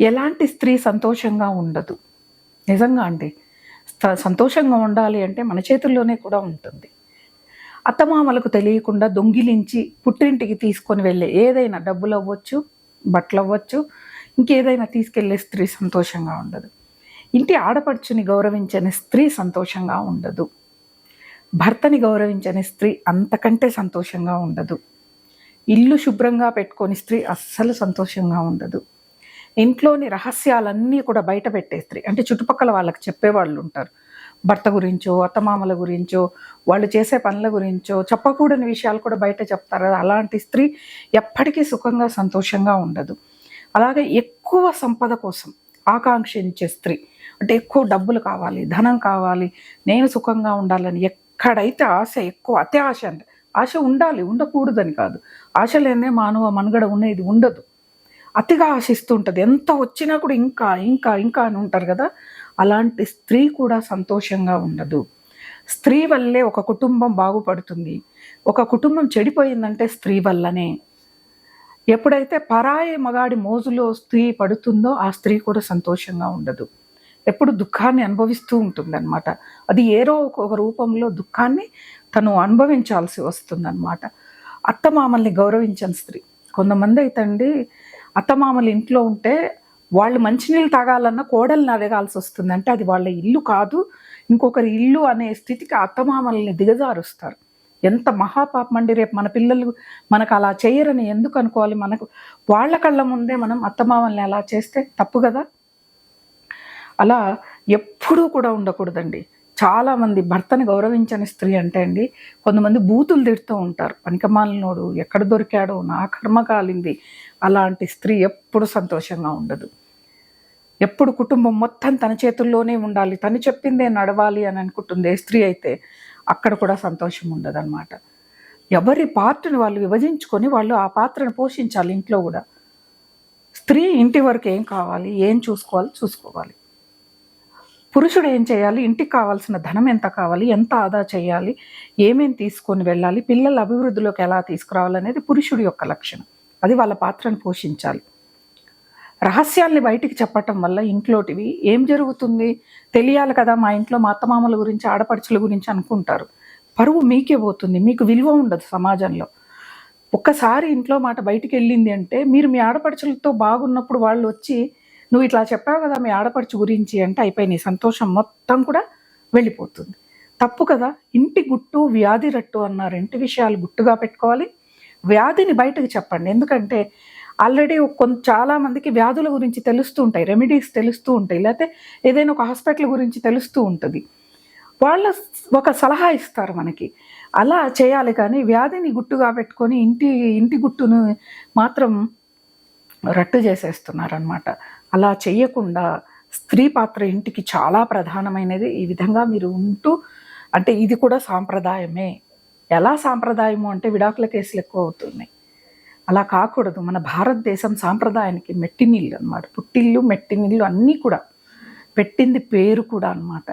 ఎలాంటి స్త్రీ సంతోషంగా ఉండదు? నిజంగా అండి. సంతోషంగా ఉండాలి అంటే మన చేతుల్లోనే కూడా ఉంటుంది. అత్తమామలకు తెలియకుండా దొంగిలించి పుట్టింటికి తీసుకొని వెళ్ళే ఏదైనా డబ్బులు అవ్వచ్చు బట్టలు అవ్వచ్చు ఇంకేదైనా తీసుకెళ్ళే స్త్రీ సంతోషంగా ఉండదు. ఇంటి ఆడపడుచుని గౌరవించని స్త్రీ సంతోషంగా ఉండదు. భర్తని గౌరవించని స్త్రీ అంతకంటే సంతోషంగా ఉండదు. ఇల్లు శుభ్రంగా పెట్టుకొని స్త్రీ అస్సలు సంతోషంగా ఉండదు. ఇంట్లోని రహస్యాలన్నీ కూడా బయట పెట్టేస్త్రీ. అంటే చుట్టుపక్కల వాళ్ళకి చెప్పేవాళ్ళు ఉంటారు. భర్త గురించో అత్తమామల గురించో వాళ్ళు చేసే పనుల గురించో చెప్పకూడని విషయాలు కూడా బయట చెప్తారు. కదా, అలాంటి స్త్రీ ఎప్పటికీ సుఖంగా సంతోషంగా ఉండదు. అలాగే ఎక్కువ సంపద కోసం ఆకాంక్షించే స్త్రీ అంటే ఎక్కువ డబ్బులు కావాలి ధనం కావాలి నేను సుఖంగా ఉండాలని ఎక్కడైతే ఆశ ఎక్కువ అతి ఆశ అంటే ఆశ ఉండాలి ఉండకూడదని కాదు. ఆశ లేనే మానవ మనుగడ ఉన్నది ఉండదు. అతిగా ఆశిస్తూ ఉంటుంది ఎంత వచ్చినా కూడా ఇంకా ఇంకా ఇంకా అని ఉంటారు కదా? అలాంటి స్త్రీ కూడా సంతోషంగా ఉండదు. స్త్రీ వల్లే ఒక కుటుంబం బాగుపడుతుంది. ఒక కుటుంబం చెడిపోయిందంటే స్త్రీ వల్లనే. ఎప్పుడైతే పరాయి మగాడి మోజులో స్త్రీ పడుతుందో ఆ స్త్రీ కూడా సంతోషంగా ఉండదు. ఎప్పుడు దుఃఖాన్ని అనుభవిస్తూ ఉంటుందన్నమాట. అది ఏదో ఒక రూపంలో దుఃఖాన్ని తను అనుభవించాల్సి వస్తుందన్నమాట. అత్తమామల్ని గౌరవించని స్త్రీ. కొంతమంది అయితే అండి అత్తమామలు ఇంట్లో ఉంటే వాళ్ళు మంచినీళ్ళు తాగాలన్నా కోడల్ని అడగాల్సి వస్తుంది. అంటే అది వాళ్ళ ఇల్లు కాదు. ఇంకొకరి ఇల్లు అనే స్థితికి అత్తమామల్ని దిగజారుస్తారు. ఎంత మహాపాపం అండి. రేపు మన పిల్లలు మనకు అలా చేయరని ఎందుకు అనుకోవాలి? మనకు వాళ్ళ కళ్ళ ముందే మనం అత్తమామల్ని అలా చేస్తే తప్పు కదా? అలా ఎప్పుడూ కూడా ఉండకూడదండి. చాలామంది భర్తని గౌరవించని స్త్రీ అంటే అండి కొంతమంది బూతులు తిడుతూ ఉంటారు. పనికమాలినోడు ఎక్కడ దొరికాడో నా కర్మ కాలింది. అలాంటి స్త్రీ ఎప్పుడు సంతోషంగా ఉండదు. ఎప్పుడు కుటుంబం మొత్తం తన చేతుల్లోనే ఉండాలి. తను చెప్పిందే నడవాలి అని అనుకుంటుంది ఏ స్త్రీ అయితే అక్కడ కూడా సంతోషం ఉండదన్నమాట. ఎవరి పాత్రను వాళ్ళు విభజించుకొని వాళ్ళు ఆ పాత్రను పోషించాలి ఇంట్లో కూడా. స్త్రీ ఇంటి వరకు ఏం కావాలి ఏం చూసుకోవాలి చూసుకోవాలి. పురుషుడు ఏం చేయాలి? ఇంటికి కావాల్సిన ధనం ఎంత కావాలి? ఎంత ఆదా చేయాలి? ఏమేమి తీసుకొని వెళ్ళాలి? పిల్లల అభివృద్ధిలోకి ఎలా తీసుకురావాలనేది పురుషుడి యొక్క లక్షణం. అది వాళ్ళ పాత్రను పోషించాలి. రహస్యాల్ని బయటికి చెప్పటం వల్ల ఇంట్లోటివి ఏం జరుగుతుంది? తెలియాలి కదా మా ఇంట్లో మా అత్తమామల గురించి ఆడపడుచుల గురించి అనుకుంటారు. పరువు మీకే పోతుంది. మీకు విలువ ఉండదు సమాజంలో. ఒక్కసారి ఇంట్లో మాట బయటికి వెళ్ళింది అంటే మీరు మీ ఆడపడుచులతో బాగున్నప్పుడు వాళ్ళు వచ్చి నువ్వు ఇట్లా చెప్పావు కదా మీ ఆడపడుచు గురించి అంటే అయిపోయి నీ సంతోషం మొత్తం కూడా వెళ్ళిపోతుంది. తప్పు కదా ఇంటి గుట్టు వ్యాధి రట్టు అన్నారు ఇంటి విషయాలు గుట్టుగా పెట్టుకోవాలి. వ్యాధిని బయటకు చెప్పండి. ఎందుకంటే ఆల్రెడీ కొంత చాలామందికి వ్యాధుల గురించి తెలుస్తూ ఉంటాయి రెమెడీస్ తెలుస్తూ ఉంటాయి లేకపోతే ఏదైనా ఒక హాస్పిటల్ గురించి తెలుస్తూ ఉంటుంది. వాళ్ళ ఒక సలహా ఇస్తారు మనకి. అలా చేయాలి కానీ వ్యాధిని గుట్టుగా పెట్టుకొని ఇంటి ఇంటి గుట్టును మాత్రం రట్టు చేసేస్తున్నారనమాట అలా చేయకుండా స్త్రీ పాత్ర ఇంటికి చాలా ప్రధానమైనది. ఈ విధంగా మీరు ఉంటూ అంటే ఇది కూడా సాంప్రదాయమే. ఎలా సాంప్రదాయము అంటే విడాకుల కేసులు ఎక్కువ అవుతున్నాయి. అలా కాకూడదు. మన భారతదేశం సాంప్రదాయానికి మెట్టినిల్లు అనమాట పుట్టిల్లు మెట్టినిల్లు అన్నీ కూడా పెట్టింది పేరు కూడా అన్నమాట.